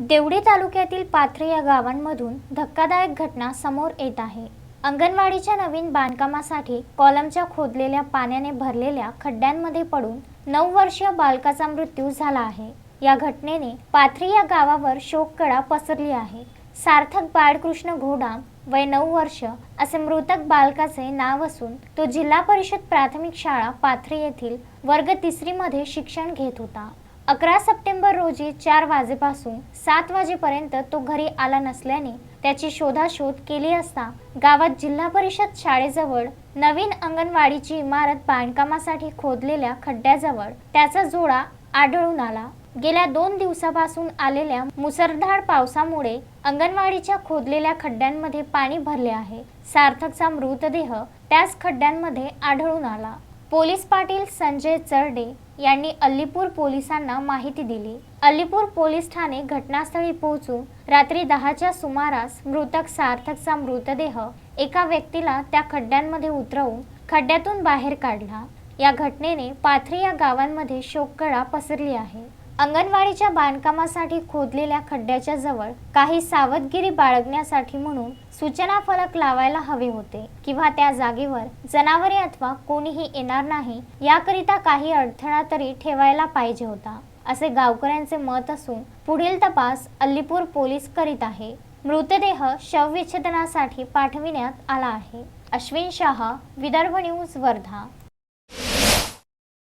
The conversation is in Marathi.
देवडी तालुक्यातील पाथरे या गावांमधून धक्कादायक घटना समोर येत आहे. अंगणवाडीच्या नवीन बांधकामासाठी कॉलमच्या खोदलेल्या पाण्याने भरलेल्या खड्ड्यांमध्ये पडून नऊ वर्षीय बालकाचा मृत्यू झाला आहे. या घटनेने पाथरी या गावावर शोककळा पसरली आहे. सार्थक बाळकृष्ण घोडाम वय नऊ वर्ष असे मृतक बालकाचे नाव असून तो जिल्हा परिषद प्राथमिक शाळा पाथरी येथील वर्ग तिसरीमध्ये शिक्षण घेत होता. अकरा सप्टेंबर रोजी चार वाजेपासून सात वाजेपर्यंत तो घरी आला नसल्याने त्याची शोधाशोध केली असता गावात जिल्हा परिषद शाळेजवळ नवीन अंगणवाडीची इमारत बांधकामासाठी खोदलेल्या खड्ड्याजवळ त्याचा जोडा आढळून आला. गेल्या दोन दिवसापासून आलेल्या मुसळधार पावसामुळे अंगणवाडीच्या खोदलेल्या खड्ड्यांमध्ये पाणी भरले आहे. सार्थकचा मृतदेह त्याच खड्ड्यांमध्ये आढळून आला. पोलीस पाटील संजय चरडे यांनी अल्लीपूर पोलिसांना माहिती दिली. अल्लीपूर पोलीस ठाणे घटनास्थळी पोहोचून रात्री दहाच्या सुमारास मृतक सार्थकचा मृतदेह एका व्यक्तीला त्या खड्ड्यांमध्ये उतरवून खड्ड्यातून बाहेर काढला. या घटनेने पाथरी या गावांमध्ये शोककळा पसरली आहे. अंगणवाडीच्या बांधकामासाठी खोदलेल्या खड्ड्याच्या जवळ काही सावधगिरी बाळगण्यासाठी म्हणून सूचना फलक लावायला हवे होते किंवा त्या जागेवर जनावरे अथवा कोणीही येणार नाही याकरिता काही अडथळा तरी ठेवायला पाहिजे होता असे गावकऱ्यांचे मत असून पुढील तपास अल्लीपूर पोलीस करीत आहे. मृतदेह शवविच्छेदनासाठी पाठविण्यात आला आहे. अश्विन शाह विदर्भ न्यूज वर्धा.